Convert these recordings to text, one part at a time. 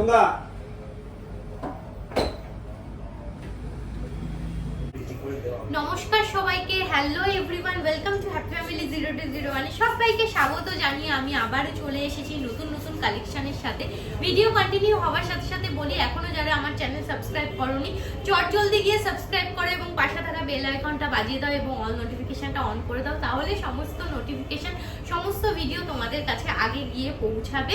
정답. Zero two সবাইকে স্বাগত জানিয়ে আমি আবারও চলে এসেছি নতুন নতুন কালেকশনের সাথে। ভিডিও কন্টিনিউ হওয়ার সাথে সাথে বলি, এখনও যারা আমার চ্যানেল সাবস্ক্রাইব করোনি, চট জলদি গিয়ে সাবস্ক্রাইব করো এবং পাশে থাকা বেল আইকনটা বাজিয়ে দাও এবং অল নোটিফিকেশনটা অন করে দাও, তাহলে সমস্ত নোটিফিকেশন সমস্ত ভিডিও তোমাদের কাছে আগে গিয়ে পৌঁছাবে।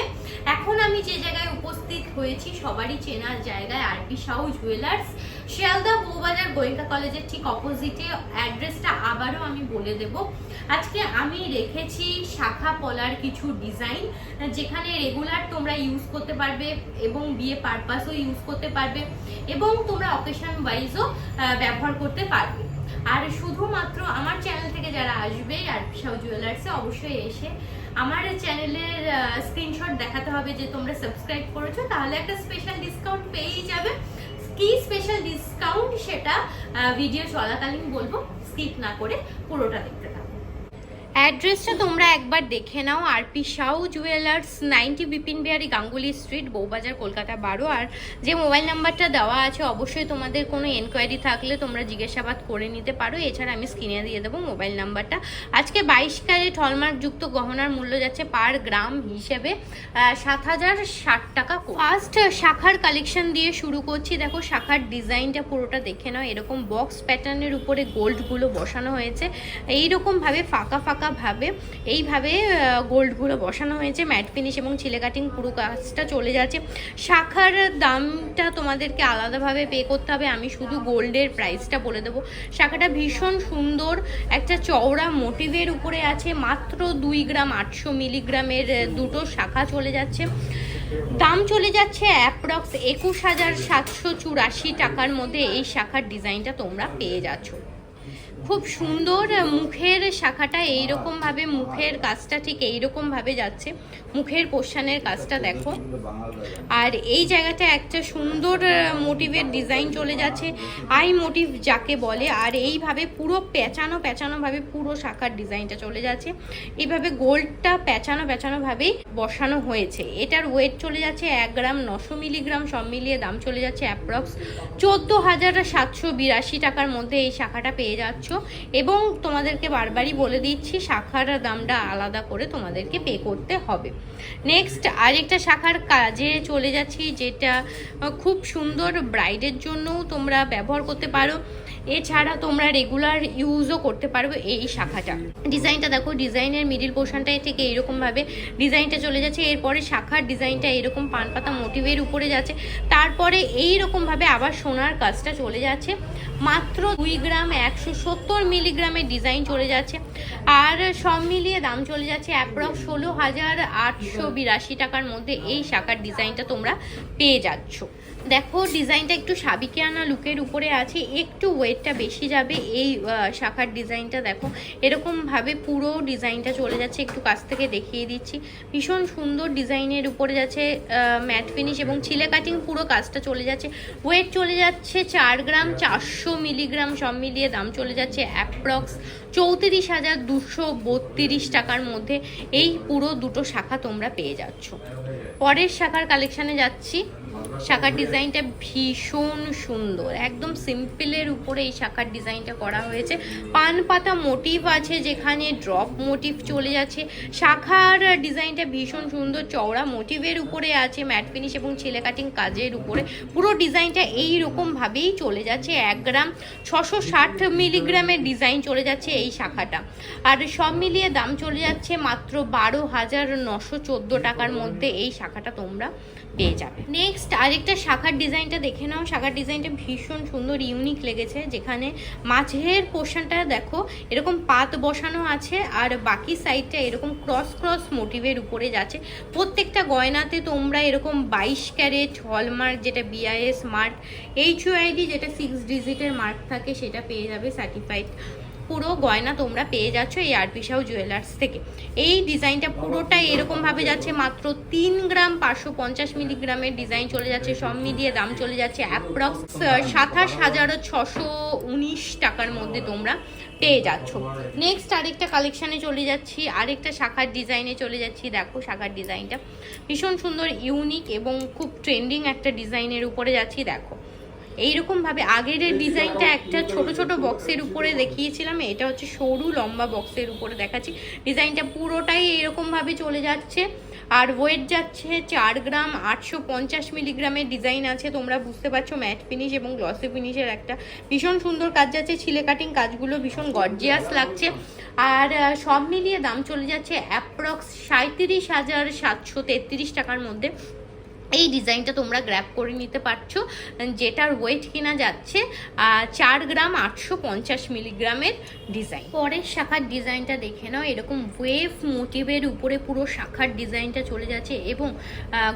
এখন আমি যে জায়গায় উপস্থিত হয়েছি, সবারই চেনার জায়গায় আরপি সাউ জুয়েলার্স শিয়ালদা বৌবাজার গোয়েঙ্কা কলেজের ঠিক অপোজিটে অ্যাড্রেসটা আবারও আমি বলে দেব। আজকে আমি রেখেছি শাখা পলার কিছু ডিজাইন যেখানে রেগুলার তোমরা ইউজ করতে পারবে এবং বিয়ে পারপাসও ইউজ করতে পারবে এবং তোমরা অকেশন ওয়াইজও ব্যবহার করতে পারবে। আর শুধুমাত্র আমার চ্যানেল থেকে যারা আসবে আর সাউ জুয়েলার্সে অবশ্যই এসে আমার চ্যানেলের স্ক্রিনশট দেখাতে হবে যে তোমরা সাবস্ক্রাইব করেছ, তাহলে একটা স্পেশাল ডিসকাউন্ট পেয়েই যাবে। কি স্পেশাল ডিসকাউন্ট সেটা ভিডিও চলাকালীন বলব স্কিপ না করে পুরোটা দেখতে অ্যাড্রেসটা তোমরা একবার দেখে নাও, RP Sau jewellers, ninety Bipin Behari Ganguly street, Bowbazar, Kolkata বারো। আর যে মোবাইল নাম্বারটা দেওয়া আছে, অবশ্যই তোমাদের কোনো এনকোয়ারি থাকলে তোমরা জিজ্ঞাসাবাদ করে নিতে পারো। এছাড়া আমি স্ক্রিনে দিয়ে দেবো মোবাইল নাম্বারটা। আজকে বাইশ ক্যারেট হলমার্ক যুক্ত গহনার মূল্য যাচ্ছে পার গ্রাম হিসেবে সাত হাজার ষাট টাকা ফার্স্ট শাখার কালেকশন দিয়ে শুরু করছি। দেখো, শাখার ডিজাইনটা পুরোটা দেখে নাও। এরকম বক্স প্যাটার্নের উপরে গোল্ডগুলো বসানো হয়েছে। এইরকমভাবে ফাঁকা ফাঁকা ভাবে, এইভাবে গোল্ডগুলো বসানো হয়েছে। ম্যাট ফিনিশ এবং ছিলে কাটিং পুরো কাজটা চলে যাচ্ছে। শাখার দামটা তোমাদেরকে আলাদাভাবে পে করতে হবে। আমি শুধু গোল্ডের প্রাইসটা বলে দেবো। শাখাটা ভীষণ সুন্দর। একটা চওড়া মোটিভের উপরে আছে। মাত্র দুই গ্রাম আটশো মিলিগ্রামের দুটো শাখা চলে যাচ্ছে। দাম চলে যাচ্ছে অ্যাপ্রক্স একুশ হাজার সাতশো চুরাশি টাকার মধ্যে। এই শাখার ডিজাইনটা তোমরা পেয়ে যাচ্ছ। খুব সুন্দর মুখের শাখাটা এইরকম ভাবে মুখের কাজটা ঠিক এইরকম ভাবে যাচ্ছে। মুখের পোষানের কাজটা দেখো। আর এই জায়গাটা একটা সুন্দর মোটিভের ডিজাইন চলে যাচ্ছে। আই মোটিভ যাকে বলে, আর এইভাবে পুরো পেঁচানো পেঁচানো ভাবে পুরো শাখার ডিজাইনটা চলে যাচ্ছে। এইভাবে গোল্ডটা পেঁচানো পেঁচানো ভাবেই বসানো হয়েছে। এটার ওয়েট চলে যাচ্ছে এক গ্রাম নশো মিলিগ্রাম, সব মিলিয়ে দাম চলে যাচ্ছে অ্যাপ্রক্স চোদ্দ হাজার সাতশো বিরাশি টাকার মধ্যে এই শাখাটা পেয়ে যাচ্ছ। এবং তোমাদেরকে বারবারই বলে দিচ্ছি, শাখার দামটা আলাদা করে তোমাদেরকে পে করতে হবে। নেক্সট আরেকটা শাখার কাজে চলে যাচ্ছি, যেটা খুব সুন্দর ব্রাইডের জন্যও তোমরা ব্যবহার করতে পারো। এছাড়া তোমরা রেগুলার ইউজও করতে পারবে এই শাখাটা। ডিজাইনটা দেখো ডিজাইনের মিডিল পোর্শনটাই থেকে এইরকমভাবে ডিজাইনটা চলে যাচ্ছে। এরপরে শাখার ডিজাইনটা এরকম পান পাতা মোটিভের উপরে যাচ্ছে। তারপরে এইরকমভাবে আবার সোনার কাজটা চলে যাচ্ছে। মাত্র দুই গ্রাম একশো সত্তর মিলিগ্রামের ডিজাইন চলে যাচ্ছে। আর সব মিলিয়ে দাম চলে যাচ্ছে অ্যাপ্রক্স ষোলো হাজার আটশো বিরাশি টাকার মধ্যে এই শাখার ডিজাইনটা তোমরা পেয়ে যাচ্ছ। দেখো, ডিজাইনটা একটু সাবিকে আনা লুকের উপরে আছে, একটু ওয়েটটা বেশি যাবে এই শাখার ডিজাইনটা দেখো। এরকমভাবে পুরো ডিজাইনটা চলে যাচ্ছে, একটু কাছ থেকে দেখিয়ে দিচ্ছি। ভীষণ সুন্দর ডিজাইনের উপরে যাচ্ছে ম্যাট ফিনিশ এবং ছিলে কাটিং পুরো কাজটা চলে যাচ্ছে। ওয়েট চলে যাচ্ছে চার গ্রাম, চারশো মিলিগ্রাম সব মিলিয়ে দাম চলে যাচ্ছে অ্যাপ্রক্স চৌত্রিশ হাজার দুশো বত্রিশ টাকার মধ্যে। এই পুরো দুটো শাখা তোমরা পেয়ে যাচ্ছ। পরের শাখার কালেকশানে যাচ্ছি। শাখার ডিজাইনটা ভীষণ সুন্দর, একদম সিম্পলের উপরে এই শাখার ডিজাইনটা করা হয়েছে। পান পাতা মোটিভ আছে যেখানে ড্রপ মোটিভ চলে যাচ্ছে। শাখার ডিজাইনটা ভীষণ সুন্দর, চওড়া মোটিভের উপরে আছে ম্যাট ফিনিশ এবং ছেলে কাটিং কাজের উপরে। পুরো ডিজাইনটা এই রকমভাবেই চলে যাচ্ছে, এক গ্রাম। ছশো ষাট মিলিগ্রামের ডিজাইন চলে যাচ্ছে এই শাখাটা। আর সব মিলিয়ে দাম চলে যাচ্ছে মাত্র বারো হাজার নশো চোদ্দ টাকার মধ্যে এই শাখাটা তোমরা পেয়ে যাবে। নেক্সট আরেকটা শাখার ডিজাইনটা দেখে নাও। শাখার ডিজাইনটা ভীষণ সুন্দর ইউনিক লেগেছে, যেখানে মাঝের পোর্শনটা দেখো, এরকম পাত বসানো আছে, আর বাকি সাইডটা এরকম ক্রস ক্রস মোটিভের উপরে যাচ্ছে। প্রত্যেকটা গয়নাতে তোমরা এরকম বাইশ ক্যারেট হলমার্ক যেটা বিআইএস মার্ক এইচ যেটা সিক্স ডিজিটের মার্ক থাকে, সেটা পেয়ে যাবে সার্টিফাইড পুরো গয়না তোমরা পেয়ে যাচ্ছ এই আরপি সাউ জুয়েলার্স থেকে। এই ডিজাইনটা পুরোটাই এরকম ভাবে যাচ্ছে, মাত্র তিন গ্রাম পাঁচশো পঞ্চাশ মিলিগ্রামের ডিজাইন চলে যাচ্ছে, সব মিলিয়ে দাম চলে যাচ্ছে অ্যাপ্রক্স সাতাশ হাজার ছশো উনিশ টাকার মধ্যে তোমরা পেয়ে যাচ্ছ। নেক্সট আরেকটা কালেকশানে চলে যাচ্ছি, আরেকটা শাখার ডিজাইনে চলে যাচ্ছি। দেখো শাখার ডিজাইনটা ভীষণ সুন্দর ইউনিক এবং খুব ট্রেন্ডিং একটা ডিজাইনের উপরে যাচ্ছি, দেখো। এইরকম ভাবে আগের ডিজাইনটা একটা ছোট ছোট বক্সের উপরে দেখিয়েছিলাম, এটা হচ্ছে সরু লম্বা বক্সের উপরে দেখাচ্ছি। ডিজাইনটা পুরোটাই এরকম ভাবে চলে যাচ্ছে। আর ওয়েট যাচ্ছে চার গ্রাম, আটশো পঞ্চাশ মিলিগ্রামের ডিজাইন আছে, তোমরা বুঝতে পারছ ম্যাট ফিনিশ এবং গ্লসি ফিনিশের একটা। ভীষণ সুন্দর কাজ যাচ্ছে, ছিলে কাটিং কাজগুলো ভীষণ গর্জিয়াস লাগছে। আর সব মিলিয়ে দাম চলে যাচ্ছে অ্যাপ্রক্স সাঁত্রিশ হাজার সাতশো তেত্রিশ টাকার মধ্যে। এই ডিজাইনটা তোমরা গ্র্যাপ করে নিতে পারছ, যেটার ওয়েট কিনা যাচ্ছে চার গ্রাম আটশো পঞ্চাশ মিলিগ্রামের ডিজাইন পরের শাখার ডিজাইনটা দেখে নাও, এরকম ওয়েভ মোটিভের উপরে পুরো শাখার ডিজাইনটা চলে যাচ্ছে এবং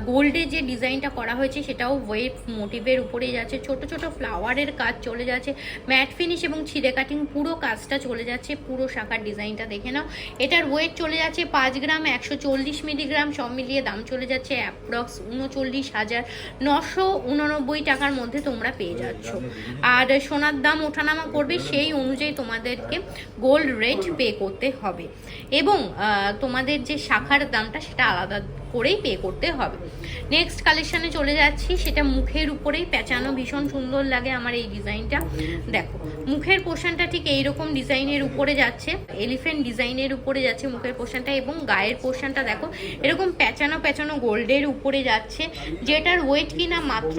গোল্ডে যে ডিজাইনটা করা হয়েছে সেটাও ওয়েভ মোটিভের উপরে যাচ্ছে। ছোট ছোট ফ্লাওয়ারের কাজ চলে যাচ্ছে ম্যাট ফিনিশ এবং ছিঁড়ে কাটিং পুরো কাজটা চলে যাচ্ছে, পুরো শাখার ডিজাইনটা দেখে নাও। এটার ওয়েট চলে যাচ্ছে পাঁচ গ্রাম একশো চল্লিশ মিলিগ্রাম, সব মিলিয়ে দাম চলে যাচ্ছে অ্যাপ্রক্স উনচল্লিশ হাজার নশো উননব্বই টাকার মধ্যে তোমরা পেয়ে যাচ্ছ। আর সোনার দাম ওঠানামা করবে সেই অনুযায়ী তোমাদেরকে গোল্ড রেট পে করতে হবে। এবং তোমাদের যে শাখার দামটা সেটা আলাদা করেই পে করতে হবে। নেক্সট কালেকশানে চলে যাচ্ছি, সেটা মুখের উপরেই পেঁচানো, ভীষণ সুন্দর লাগে আমার এই ডিজাইনটা। দেখো, মুখের পোর্শনটা ঠিক এইরকম ডিজাইনের উপরে যাচ্ছে এলিফেন্ট ডিজাইনের উপরে যাচ্ছে মুখের পোর্শনটা এবং গায়ের পোর্শনটা দেখো, এরকম পেঁচানো পেঁচানো গোল্ডের উপরে যাচ্ছে, যেটার ওয়েট কিনা মাত্র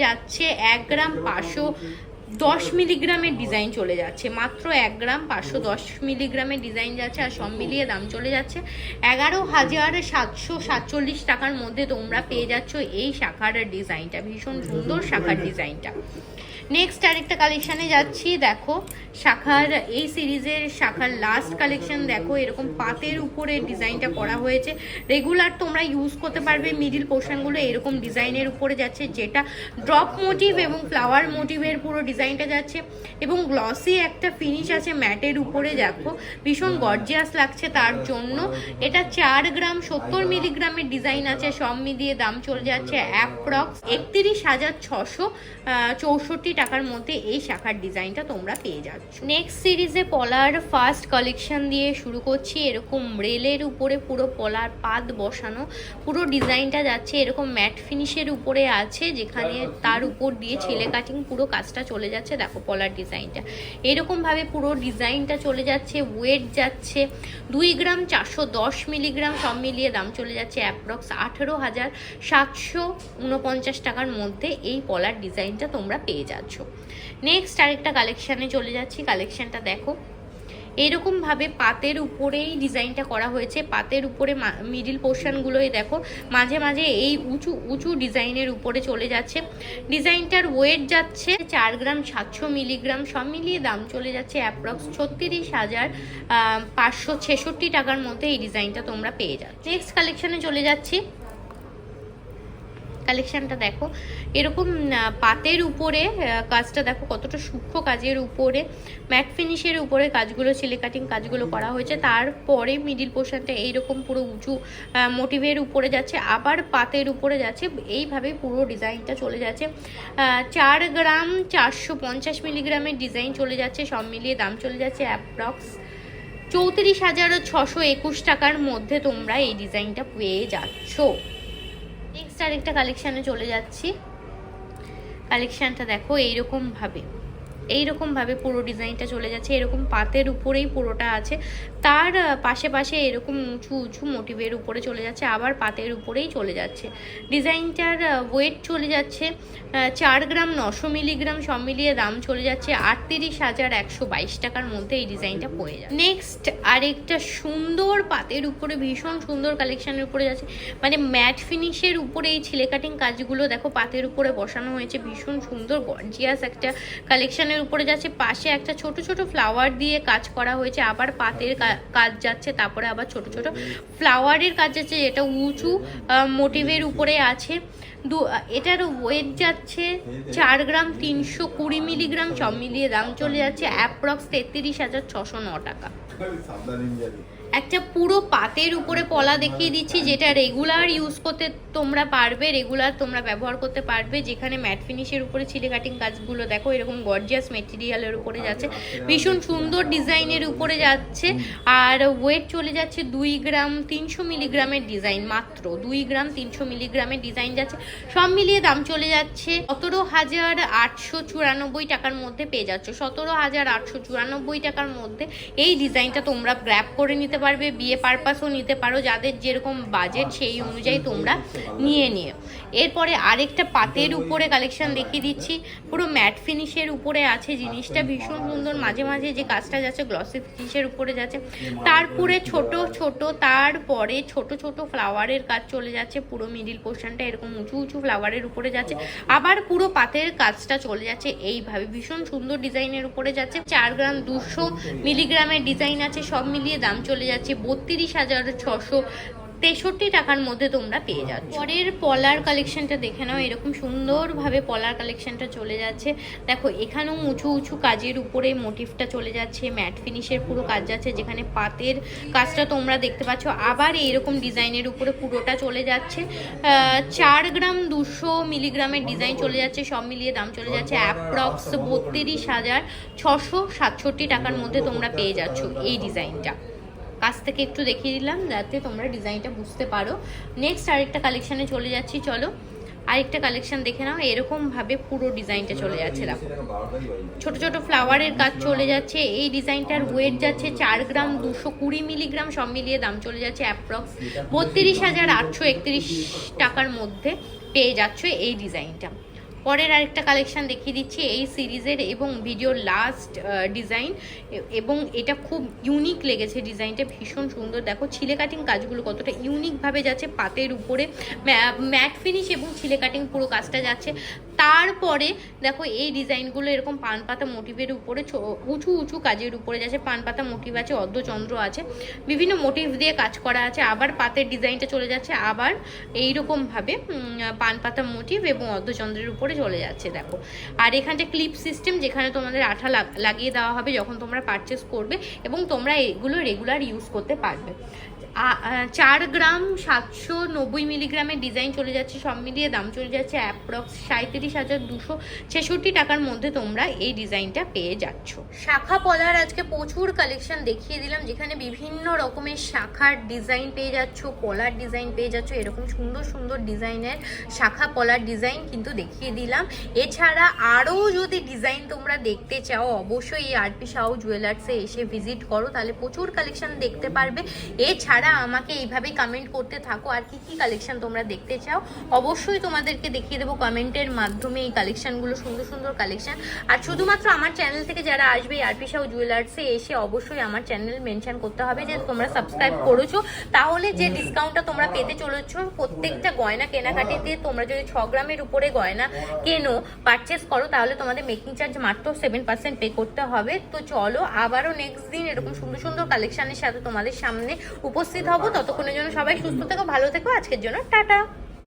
যাচ্ছে এক গ্রাম পাঁচশো দশ মিলিগ্রামের ডিজাইন চলে যাচ্ছে। মাত্র এক গ্রাম পাঁচশো দশ মিলিগ্রামের ডিজাইন যাচ্ছে আর সব মিলিয়ে দাম চলে যাচ্ছে। এগারো হাজার সাতশো সাতচল্লিশ টাকার মধ্যে তোমরা পেয়ে যাচ্ছ এই শাখার ডিজাইনটা। ভীষণ সুন্দর শাখার ডিজাইনটা। নেক্সট আরেকটা কালেকশানে যাচ্ছি, দেখো, শাখার, এই সিরিজের শাখার লাস্ট কালেকশন দেখো, এরকম পাতের উপরে ডিজাইনটা করা হয়েছে। রেগুলার তোমরা ইউজ করতে পারবে মিডিল পোর্শনগুলো এরকম ডিজাইনের উপরে যাচ্ছে, যেটা ড্রপ মোটিভ এবং ফ্লাওয়ার মোটিভের পুরো ডিজাইনটা যাচ্ছে। এবং গ্লসি একটা ফিনিশ আছে ম্যাটের উপরে, দেখো, ভীষণ গর্জিয়াস লাগছে তার জন্য। এটা চার গ্রাম, সত্তর মিলিগ্রামের ডিজাইন আছে, সব মিলিয়ে দাম চলে যাচ্ছে অ্যাপ্রক্স একত্রিশ হাজার ছশো চৌষট্টি টাকার মধ্যে এই শাখার ডিজাইনটা তোমরা পেয়ে যাচ্ছ। নেক্সট সিরিজে পলার ফার্স্ট কালেকশন দিয়ে শুরু করছি। এরকম রেলের উপরে পুরো পলার পাত বসানো। পুরো ডিজাইনটা যাচ্ছে এরকম ম্যাট ফিনিশের উপরে আছে, যেখানে তার উপর দিয়ে ছেলে কাটিং পুরো কাজটা চলে যাচ্ছে। দেখো পলার ডিজাইনটা। এরকমভাবে পুরো ডিজাইনটা চলে যাচ্ছে ওয়েট যাচ্ছে। দুই গ্রাম চারশো দশ মিলিগ্রাম সব মিলিয়ে দাম চলে যাচ্ছে অ্যাপ্রক্স আঠেরো হাজার সাতশো উনপঞ্চাশ টাকার মধ্যে এই পলার ডিজাইনটা তোমরা পেয়ে যাচ্ছ। নেক্সট আরেকটা কালেকশানে চলে যাচ্ছি। কালেকশানটা দেখো। এরকম ভাবে পাতের উপরেই ডিজাইনটা করা হয়েছে। পাতের উপরে মিডিল পোর্শনগুলোই দেখো। মাঝে মাঝে এই উঁচু উঁচু ডিজাইনের উপরে চলে যাচ্ছে। ডিজাইনটার ওয়েট যাচ্ছে চার গ্রাম সাতশো মিলিগ্রাম সব মিলিয়ে দাম চলে যাচ্ছে অ্যাপ্রক্স ছত্রিশ হাজার পাঁচশো ছেষট্টি টাকার মধ্যে এই ডিজাইনটা তোমরা পেয়ে যাচ্ছ। নেক্সট কালেকশানে চলে যাচ্ছি। কালেকশনটা দেখো। এরকম পাতের উপরে কাজটা দেখো কতটা সূক্ষ্ম কাজের উপরে ম্যাট ফিনিশের উপরে কাজগুলো ছিলে কাটিং কাজগুলো করা হয়েছে। তারপরে মিডিল পোর্শনটা এইরকম পুরো উঁচু মোটিভের উপরে যাচ্ছে। আবার পাতের উপরে যাচ্ছে। এইভাবে পুরো ডিজাইনটা চলে যাচ্ছে। চার গ্রাম চারশো পঞ্চাশ মিলিগ্রামের ডিজাইন চলে যাচ্ছে। সব মিলিয়ে দাম চলে যাচ্ছে অ্যাপ্রক্স চৌত্রিশ হাজার ছশো একুশ টাকার মধ্যে তোমরা এই ডিজাইনটা পেয়ে যাচ্ছ। নেক্সট আরেকটা কালেকশানে চলে যাচ্ছি। কালেকশানটা দেখো এইরকম ভাবে এইরকম ভাবে পুরো ডিজাইনটা চলে যাচ্ছে, এরকম পাতের উপরেই পুরোটা আছে। তার পাশে পাশে এরকম উঁচু উঁচু মোটিভের উপরে চলে যাচ্ছে, আবার পাতের উপরেই চলে যাচ্ছে। ডিজাইনটার ওয়েট চলে যাচ্ছে চার গ্রাম নশো মিলিগ্রাম সব মিলিয়ে দাম চলে যাচ্ছে আটত্রিশ হাজার একশো বাইশ টাকার মধ্যে এই ডিজাইনটা পড়ে যায় নেক্সট, আরেকটা সুন্দর পাতের উপরে, ভীষণ সুন্দর কালেকশনের উপরে যাচ্ছে। মানে ম্যাট ফিনিশের উপরে এই ছিলে কাটিং কাজগুলো দেখো, পাতের উপরে বসানো হয়েছে, ভীষণ সুন্দর গর্জিয়াস একটা কালেকশনের উপরে যাচ্ছে, পাশে একটা ছোট ছোট ফ্লাওয়ার দিয়ে কাজ করা হয়েছে, আবার পাতের কাজ যাচ্ছে, তারপরে আবার ছোট ছোট ফ্লাওয়ারের কাজ যাচ্ছে যেটা উঁচু মোটিভের উপরে আছে। দু- এটার ওয়েট যাচ্ছে চার গ্রাম তিনশো কুড়ি মিলিগ্রাম সব মিলিয়ে দাম চলে যাচ্ছে অ্যাপ্রক্স তেত্রিশ হাজার ছশো ন টাকা। একটা পুরো পাতের উপরে পলা দেখিয়ে দিচ্ছি যেটা রেগুলার ইউজ করতে তোমরা পারবে রেগুলার তোমরা ব্যবহার করতে পারবে। যেখানে ম্যাট ফিনিশের উপরে ছিলে কাটিং কাজগুলো দেখো এরকম গর্জিয়াস মেটেরিয়ালের উপরে যাচ্ছে। ভীষণ সুন্দর ডিজাইনের উপরে যাচ্ছে। আর ওয়েট চলে যাচ্ছে দুই গ্রাম তিনশো মিলিগ্রামের ডিজাইন মাত্র। দুই গ্রাম তিনশো মিলিগ্রামের ডিজাইন যাচ্ছে। সব মিলিয়ে দাম চলে যাচ্ছে। সতেরো হাজার আটশো চুরানব্বই টাকার মধ্যে পেয়ে যাচ্ছ। সতেরো হাজার আটশো চুরানব্বই টাকার মধ্যে এই ডিজাইনটা তোমরা গ্র্যাপ করে নিতে পারবে বিয়ে পারপাসও নিতে পারো যাদের যেরকম বাজেট সেই অনুযায়ী তোমরা নিয়ে নিও। এরপরে আরেকটা পাতের উপরে কালেকশন দেখিয়ে দিচ্ছি। পুরো ম্যাট ফিনিশের উপরে আছে জিনিসটা। ভীষণ সুন্দর। মাঝে মাঝে যে কাজটা যাচ্ছে গ্লসি ফিনিশের উপরে যাচ্ছে। তারপরে ছোট ছোট, তারপরে ছোট ছোট ফ্লাওয়ারের কাজ চলে যাচ্ছে। পুরো মিডিল পোর্শনটা এরকম উঁচু উঁচু ফ্লাওয়ারের উপরে যাচ্ছে। আবার পুরো পাতের কাজটা চলে যাচ্ছে এইভাবে। ভীষণ সুন্দর ডিজাইনের উপরে যাচ্ছে। চার গ্রাম দুশো মিলিগ্রামের ডিজাইন আছে। সব মিলিয়ে দাম চলে যাচ্ছে বত্রিশ হাজার ছশো তেষট্টি টাকার মধ্যে তোমরা পেয়ে যাচ্ছ। পরের পলার কালেকশনটা দেখে নাও এরকম সুন্দরভাবে পলার কালেকশনটা চলে যাচ্ছে। দেখো এখানেও উঁচু উঁচু কাজের উপরে মোটিভটা চলে যাচ্ছে ম্যাট ফিনিশের পুরো কাজ যাচ্ছে যেখানে পাতের কাজটা তোমরা দেখতে পাচ্ছ। আবার এইরকম ডিজাইনের উপরে পুরোটা চলে যাচ্ছে। চার গ্রাম দুশো মিলিগ্রামের ডিজাইন চলে যাচ্ছে সব মিলিয়ে দাম চলে যাচ্ছে অ্যাপ্রক্স বত্রিশ হাজার ছশো সাতষট্টি টাকার মধ্যে তোমরা পেয়ে যাচ্ছ এই ডিজাইনটা। কাছ থেকে একটু দেখিয়ে দিলাম, যাতে তোমরা ডিজাইনটা বুঝতে পারো। নেক্সট আরেকটা কালেকশানে চলে যাচ্ছি, চলো। আরেকটা কালেকশন দেখে নাও, এরকমভাবে পুরো ডিজাইনটা চলে যাচ্ছে। দেখো, ছোট ছোট ফ্লাওয়ারের কাজ চলে যাচ্ছে, এই ডিজাইনটার ওয়েট যাচ্ছে চার গ্রাম, দুশো কুড়ি মিলিগ্রাম সব মিলিয়ে দাম চলে যাচ্ছে অ্যাপ্রক্স বত্রিশ হাজার আটশো একত্রিশ টাকার মধ্যে পেয়ে যাচ্ছ এই ডিজাইনটা। পরের আরেকটা কালেকশান দেখিয়ে দিচ্ছি, এই সিরিজের এবং ভিডিওর লাস্ট ডিজাইন এবং এটা খুব ইউনিক লেগেছে ডিজাইনটা ভীষণ সুন্দর। দেখো, ছিলে কাটিং কাজগুলো কতটা ইউনিকভাবে যাচ্ছে, পাতের উপরে ম্যাট ফিনিশ এবং ছিলে কাটিং পুরো কাজটা যাচ্ছে। তারপরে দেখো এই ডিজাইনগুলো এরকম পান পাতা মোটিভের উপরে উঁচু উঁচু কাজের উপরে যাচ্ছে, পান পাতা মোটিভ আছে, অর্ধচন্দ্র আছে, বিভিন্ন মোটিভ দিয়ে কাজ করা আছে, আবার পাতের ডিজাইনটা চলে যাচ্ছে, আবার এইরকম ভাবে পান পাতা মোটিভ এবং অর্ধচন্দ্রের উপরে চলে যাচ্ছে, দেখো। আর এখানটা ক্লিপ সিস্টেম যেখানে তোমাদের আঠা লাগ- লাগিয়ে দেওয়া হবে যখন তোমরা পারচেস করবে এবং তোমরা এগুলো রেগুলার ইউজ করতে পারবে। চার গ্রাম সাতশো নব্বই মিলিগ্রামের ডিজাইন চলে যাচ্ছে, সব মিলিয়ে দাম চলে যাচ্ছে অ্যাপ্রক্স সাঁত্রিশ হাজার দুশো ছেষট্টি টাকার মধ্যে তোমরা এই ডিজাইনটা পেয়ে যাচ্ছ। শাখা পলার আজকে প্রচুর কালেকশন দেখিয়ে দিলাম, যেখানে বিভিন্ন রকমের শাখার ডিজাইন পেয়ে যাচ্ছ, পলার ডিজাইন পেয়ে যাচ্ছ, এরকম সুন্দর সুন্দর ডিজাইনের শাখা পলার ডিজাইন কিন্তু দেখিয়ে দিলাম। এছাড়া আরও যদি ডিজাইন তোমরা দেখতে চাও, অবশ্যই এই আরপি সাউ জুয়েলার্সে এসে ভিজিট করো, তাহলে প্রচুর কালেকশন দেখতে পারবে। এছাড়া আমাকে এইভাবেই কমেন্ট করতে থাকো। আর কি কি কালেকশন তোমরা দেখতে চাও, অবশ্যই তোমাদেরকে দেখিয়ে দেবো কমেন্টের মাধ্যমে এই কালেকশনগুলো সুন্দর সুন্দর কালেকশান আর শুধুমাত্র আমার চ্যানেল থেকে যারা আসবে আরপি সাউ জুয়েলার্সে এসে অবশ্যই আমার চ্যানেল মেনশন করতে হবে যে তোমরা সাবস্ক্রাইব করেছ। তাহলে যে ডিসকাউন্টটা তোমরা পেতে চলেছো, প্রত্যেকটা গয়না কেনাকাটিতে তোমরা যদি ছ গ্রামের উপরে গয়না কেনো পারচেস করো, তাহলে তোমাদের মেকিং চার্জ মাত্র সেভেন পার্সেন্ট পে করতে হবে। তো চলো, আবারও নেক্সট দিন এরকম সুন্দর সুন্দর কালেকশানের সাথে তোমাদের সামনে উপস্থিত হব। ততক্ষণের জন্য সবাই সুস্থ থেকো ভালো থেকো। আজকের জন্য টাটা।